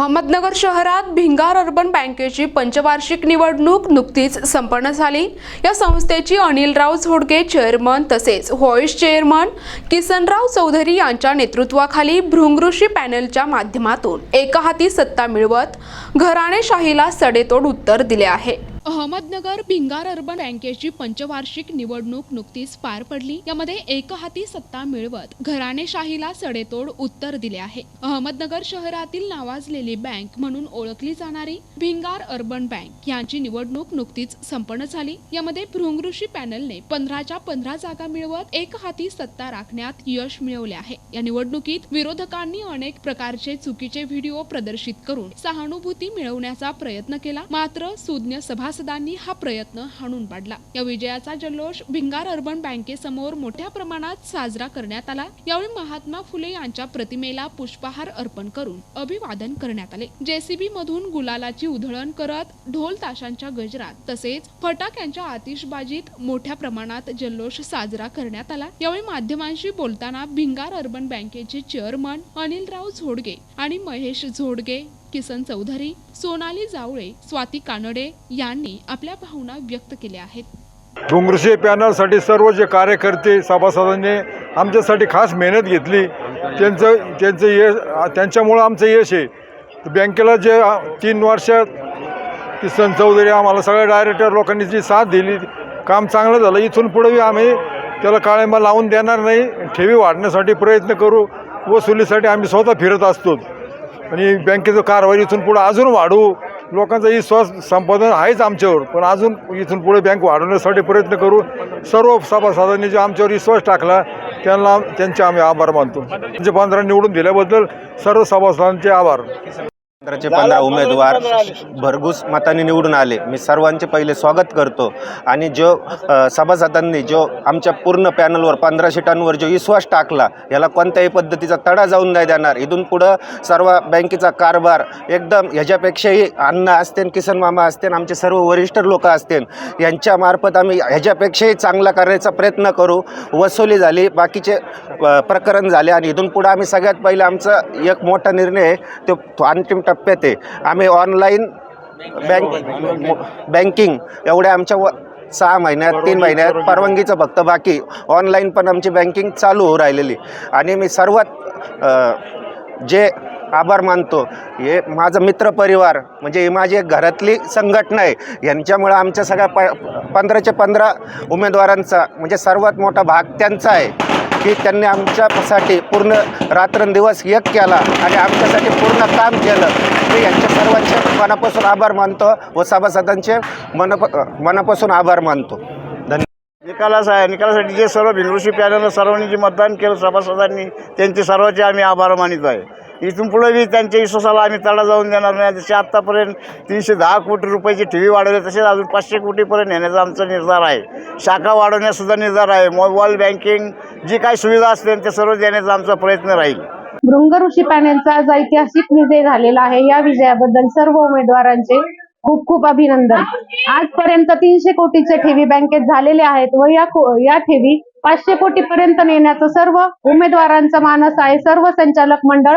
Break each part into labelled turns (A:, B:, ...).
A: अहमदनगर शहरात भिंगार अर्बन बँकेची पंचवार्षिक निवडणूक नुकतीच संपन्न झाली या संस्थेची अनिलराव झोडगे चेअरमन तसेच व्हॉइस चेअरमन किसनराव चौधरी यांच्या नेतृत्वाखाली भृंगृषी पॅनलच्या माध्यमातून एका हाती सत्ता मिळवत घराणेशाहीला सडेतोड उत्तर दिले आहे
B: अहमदनगर भिंगार अर्बन बँकेची पंचवार्षिक निवडणूक नुकतीच पार पडली यामध्ये हाती सत्ता मिळवत घराणेशाहीला सडेतोड उत्तर दिले आहे अहमदनगर शहरातील नावाजलेली बँक म्हणून ओळखली जाणारी भिंगार अर्बन बँक यांची निवडणूक नुकतीच संपन्न झाली यामध्ये भृंगृषी पॅनलने पंधराच्या पंधरा जागा मिळवत एकहाती सत्ता राखण्यात यश मिळवले आहे या निवडणुकीत विरोधकांनी अनेक प्रकारचे चुकीचे व्हिडिओ प्रदर्शित करून सहानुभूती मिळवण्याचा प्रयत्न केला मात्र सुज्ञ सभा सभासदांनी हा प्रयत्न हाणून पाडला या विजयाचा जल्लोष भिंगार अर्बन बँकेसमोर मोठ्या प्रमाणात साजरा करण्यात आला यावेळी महात्मा फुले यांच्या प्रतिमेला पुष्पहार अर्पण करून अभिवादन करण्यात आले जेसीबी मधून गुलालाची उधळण करत ढोल ताशांच्या गजरात तसेच फटाक्यांच्या आतिषबाजीत मोठ्या प्रमाणात जल्लोष साजरा करण्यात आला यावेळी माध्यमांशी बोलताना भिंगार अर्बन बँकेचे चेअरमन अनिलराव झोडगे आणि महेश झोडगे किसन चौधरी सोनाली जावळे स्वाती कानडे यांनी आपल्या भावना व्यक्त केल्या आहेत
C: पॅनल पॅनलसाठी सर्व जे कार्यकर्ते सभासदांनी आमच्यासाठी खास मेहनत घेतली त्यांचं त्यांचं यश त्यांच्यामुळं आमचं यश आहे बँकेला जे तीन वर्षात किसन चौधरी आम्हाला सगळ्या डायरेक्टर लोकांनी जी साथ दिली काम चांगलं झालं इथून पुढे आम्ही त्याला काळेमा लावून देणार नाही ठेवी वाढण्यासाठी प्रयत्न करू वसुलीसाठी आम्ही स्वतः फिरत असतो आणि बँकेचं कारवाई इथून पुढं अजून वाढू लोकांचा विश्वास संपादन आहेच आमच्यावर पण अजून इथून पुढे बँक वाढवण्यासाठी प्रयत्न करू सर्व सभासदांनी जे आमच्यावर विश्वास टाकला त्यांना त्यांचे आम्ही आभार मानतो पंधरा म्हणजे निवडून दिल्याबद्दल सर्व सभासदांचे आभार
D: पंधराचे पंधरा उमेदवार भरघूस मताने निवडून आले मी सर्वांचे पहिले स्वागत करतो आणि जो सभासदांनी जो आमच्या पूर्ण पॅनलवर पंधरा सीटांवर जो विश्वास टाकला याला कोणत्याही पद्धतीचा तडा जाऊन नाही देणार इथून पुढं सर्व बँकेचा कारभार एकदम ह्याच्यापेक्षाही अण्णा असते किसन मामा असते आमचे सर्व वरिष्ठ लोक असतील यांच्यामार्फत आम्ही ह्याच्यापेक्षाही चांगला करण्याचा प्रयत्न करू वसुली झाली बाकीचे प्रकरण झाले आणि इथून पुढं आम्ही सगळ्यात पहिले आमचा एक मोठा निर्णय तो अंतिम टप्प्यात आहे आम्ही ऑनलाईन बँक बँकिंग एवढ्या आमच्या व सहा महिन्यात तीन महिन्यात परवानगीचं फक्त बाकी ऑनलाईन पण आमची बँकिंग चालू होऊ राहिलेली आणि मी सर्वात जे आभार मानतो हे माझं मित्रपरिवार म्हणजे ही माझी घरातली संघटना आहे यांच्यामुळं आमच्या सगळ्या प पंधराचे पंधरा उमेदवारांचा म्हणजे सर्वात मोठा भाग त्यांचा आहे की त्यांनी आमच्यासाठी पूर्ण रात्रंदिवस एक केला आणि आमच्यासाठी पूर्ण काम केलं मी यांच्या सर्वांचे मनापासून आभार मानतो व सभासदांचे मनप मनापासून आभार मानतो धन्यवाद
E: निकालाच आहे निकालासाठी जे सर्व भिंगरुषी पॅनलनं सर्वांनी जे मतदान केलं सभासदांनी त्यांचे सर्वांचे आम्ही आभार मानित आहे इथून पुढे त्यांच्या विश्वासाला आम्ही तडा जाऊन देणार नाही जसे आत्तापर्यंत तीनशे दहा कोटी रुपयाची ठेवी वाढवली तसेच अजून पाचशे कोटीपर्यंत येण्याचा आमचा निर्धार आहे शाखा वाढवण्यासुद्धा निर्धार आहे मोबाईल बँकिंग जी काही सुविधा असतील ते सर्व देण्याचा आमचा प्रयत्न राहील
F: भृंग ऋषी पॅनेलचा आज ऐतिहासिक विजय झालेला आहे या विजयाबद्दल सर्व उमेदवारांचे खूप खूप अभिनंदन आजपर्यंत तीनशे कोटीचे ठेवी बँकेत झालेले आहेत व या या ठेवी पाचशे कोटी पर्यंत नेण्याचं सर्व उमेदवारांचा मानस आहे सर्व संचालक मंडळ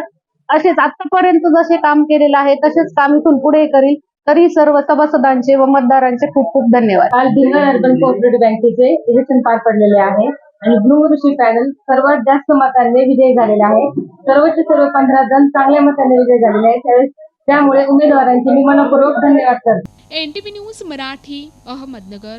F: असेच आतापर्यंत जसे काम केलेलं आहे तसेच काम इथून पुढे करील तरी सर्व सभासदांचे व मतदारांचे खूप खूप धन्यवाद
G: काल अर्बन कोऑपरेटिव्ह बँकेचे इलेक्शन पार पडलेले आहे आणि ऋषी पॅनल सर्वात जास्त मतांनी विजयी झालेला आहे सर्वोच्च सर्व पंधरा जण चांगल्या मतांनी विजयी झालेले आहेत त्यामुळे उमेदवारांचे मी मनपूर्वक धन्यवाद
H: करतो न्यूज मराठी अहमदनगर